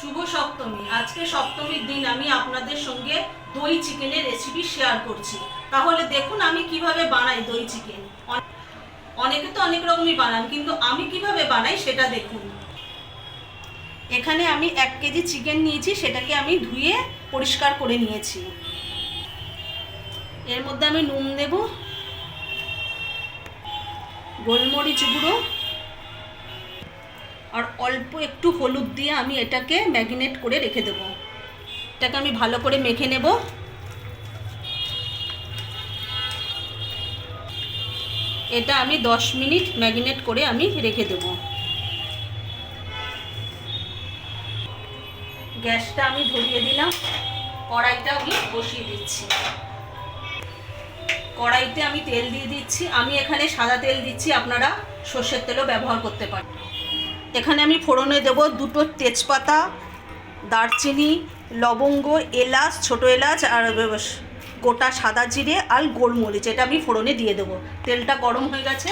শুভ সপ্তমী। আজকে সপ্তমীর দিন আমি আপনাদের সঙ্গে দই চিকেনের রেসিপি শেয়ার করছি। তাহলে দেখুন আমি কীভাবে বানাই দই চিকেন। অনেকে তো অনেক রকমই বানান, কিন্তু আমি কীভাবে বানাই সেটা দেখুন। এখানে আমি এক কেজি চিকেন নিয়েছি, সেটাকে আমি ধুয়ে পরিষ্কার করে নিয়েছি। এর মধ্যে আমি নুন দেব, গোলমরিচ গুঁড়ো আর অল্প একটু হলুদ দিয়ে আমি এটাকে ম্যাগিনেট করে রেখে দেবো। এটাকে আমি ভালো করে মেখে নেব। এটা আমি 10 মিনিট ম্যাগিনেট করে আমি রেখে দেব। গ্যাসটা আমি ধরিয়ে দিলাম। কড়াইটা আমি বসিয়ে দিচ্ছি। কড়াইতে আমি তেল দিয়ে দিচ্ছি। আমি এখানে সাদা তেল দিচ্ছি। আপনারা সর্ষের তেলও ব্যবহার করতে পারেন। এখানে আমি ফোড়নে দেব দুটো তেজপাতা, দারচিনি, লবঙ্গ, এলাচ, ছোট এলাচ আর গোটা সাদা জিরে আর গোলমরিচ, এটা আমি ফোড়নে দিয়ে দেবো। তেলটা গরম হয়ে গেছে।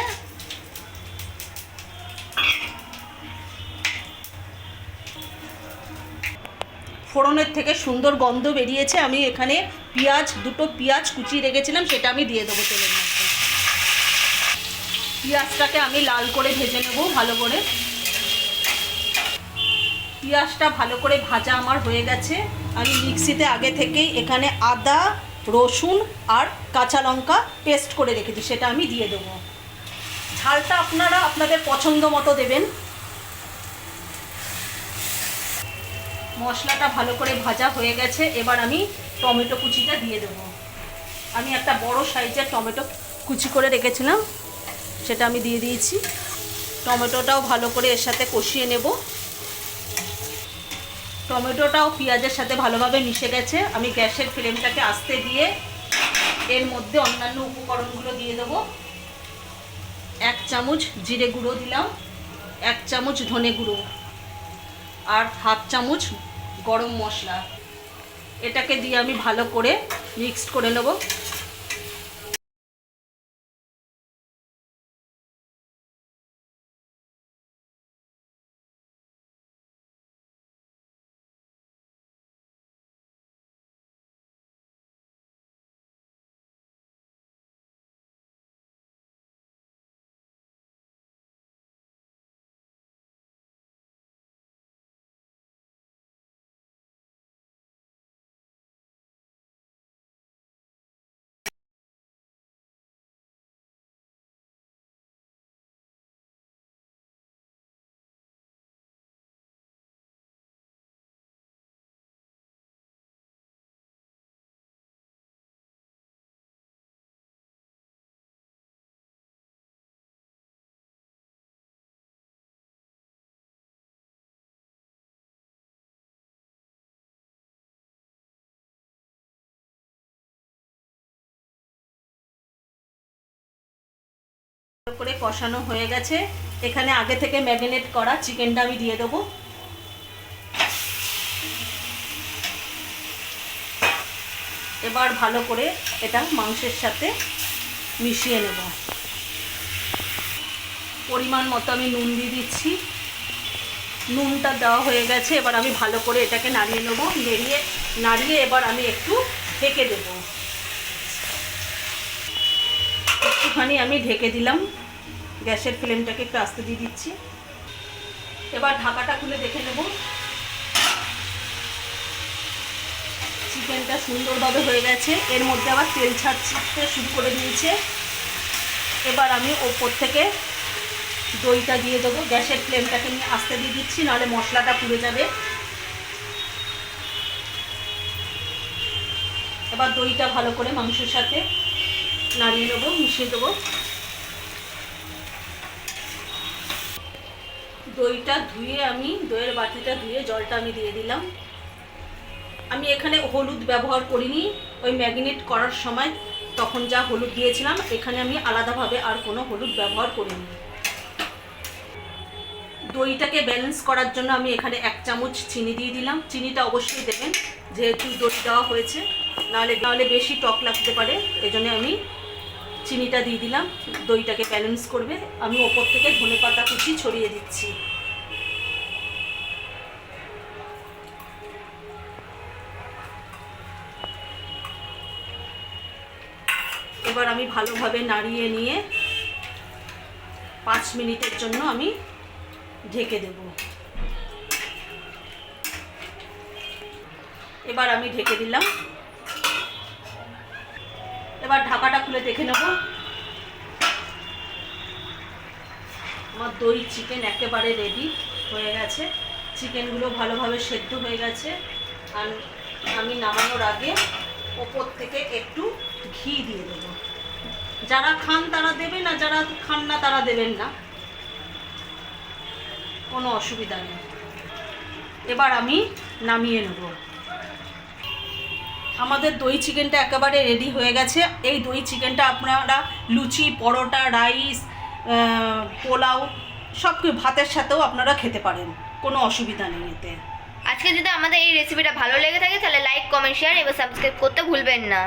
ফোড়নের থেকে সুন্দর গন্ধ বেরিয়েছে। আমি এখানে পেঁয়াজ, দুটো পেঁয়াজ কুচিয়ে রেখেছিলাম, সেটা আমি দিয়ে দেবো তেলের মধ্যে। পেঁয়াজটাকে আমি লাল করে ভেজে নেব ভালো করে। পেঁয়াজটা ভালো করে ভাজা আমার হয়ে গেছে। আমি মিক্সিতে আগে থেকেই এখানে আদা, রসুন আর কাঁচা লঙ্কা পেস্ট করে রেখেছি, সেটা আমি দিয়ে দেবো। ঝালটা আপনারা আপনাদের পছন্দ মতো দেবেন। মশলাটা ভালো করে ভাজা হয়ে গেছে, এবার আমি টমেটো কুচিটা দিয়ে দেবো। আমি একটা বড় সাইজের টমেটো কুচি করে রেখেছিলাম, সেটা আমি দিয়ে দিয়েছি। টমেটোটাও ভালো করে এর সাথে কষিয়ে নেব। টমেটোটাও পেঁয়াজের সাথে ভালোভাবে মিশে গেছে। আমি গ্যাসের ফ্লেমটাকে আস্তে দিয়ে এর মধ্যে অন্যান্য উপকরণগুলো দিয়ে দেবো। এক চামচ জিরে গুঁড়ো দিলাম, এক চামচ ধনে গুঁড়ো আর হাফ চামচ গরম মশলা। এটাকে দিয়ে আমি ভালো করে মিক্সড করে নেব। করে কষানো হয়ে গেছে। এখানে আগে থেকে ম্যারিনেট করা চিকেনটা আমি দিয়ে দেবো। এবার ভালো করে এটা মাংসের সাথে মিশিয়ে নেব। পরিমাণ মতো আমি নুন দিয়ে দিচ্ছি। নুনটা দেওয়া হয়ে গেছে, এবার আমি ভালো করে এটাকে নাড়িয়ে নেব। নেড়িয়ে, নাড়িয়ে এবার আমি একটু ঢেকে দেবো। একটুখানি আমি ঢেকে দিলাম। গ্যাসের ফ্লেমটাকে একটু আস্তে দিয়ে দিচ্ছি। এবার ঢাকাটা খুলে দেখে নেব। চিকেনটা সুন্দরভাবে হয়ে গেছে। এর মধ্যে আবার তেল ছাড়তে শুরু করে দিয়েছে। এবার আমি ওপর থেকে দইটা দিয়ে দেবো। গ্যাসের ফ্লেমটাকে নিয়ে আস্তে দিয়ে দিচ্ছি, নাহলে মশলাটা পুড়ে যাবে। এবার দইটা ভালো করে মাংসের সাথে নাড়িয়ে নেব, মিশিয়ে দেবো। দইটা ধুয়ে আমি, দইয়ের বাটিটা ধুয়ে জলটা আমি দিয়ে দিলাম। আমি এখানে হলুদ ব্যবহার করিনি, ওই ম্যাগিনেট করার সময় তখন যা হলুদ দিয়েছিলাম, এখানে আমি আলাদাভাবে আর কোনো হলুদ ব্যবহার করিনি। দইটাকে ব্যালেন্স করার জন্য আমি এখানে এক চামচ চিনি দিয়ে দিলাম। চিনিটা অবশ্যই দেবেন, যেহেতু দই দেওয়া হয়েছে, নাহলে নাহলে বেশি টক লাগতে পারে, এজন্য আমি চিনিটা দিয়ে দিলাম, দইটাকে ব্যালেন্স করবে। আমি ওপর থেকে ধনে পাতা কুচি ছড়িয়ে দিচ্ছি। এবার আমি ভালোভাবে নাড়িয়ে নিয়ে পাঁচ মিনিটের জন্য আমি ঢেকে দেব। এবার আমি ঢেকে দিলাম এবার ঢাকাটা খুলে দেখে নেব। আমার দই চিকেন একেবারে রেডি হয়ে গেছে। চিকেনগুলো ভালোভাবে সেদ্ধ হয়ে গেছে। আর আমি নামানোর আগে ওপর থেকে একটু ঘি দিয়ে দেবো। যারা খান তারা দেবেন না, যারা খান না তারা দেবেন না। কোনো অসুবিধা নেই। এবার আমি নামিয়ে নেব। আমাদের দই চিকেনটা একেবারে রেডি হয়ে গেছে। এই দই চিকেনটা আপনারা লুচি, পরোটা রাইস পোলাও সব ভাতের সাথেও আপনারা খেতে পারেন। কোনো অসুবিধা নেই এতে। আজকে যদি আমাদের এই রেসিপিটা ভালো লেগে থাকে, তাহলে লাইক কমেন্ট শেয়ার এবং সাবস্ক্রাইব করতে ভুলবেন না।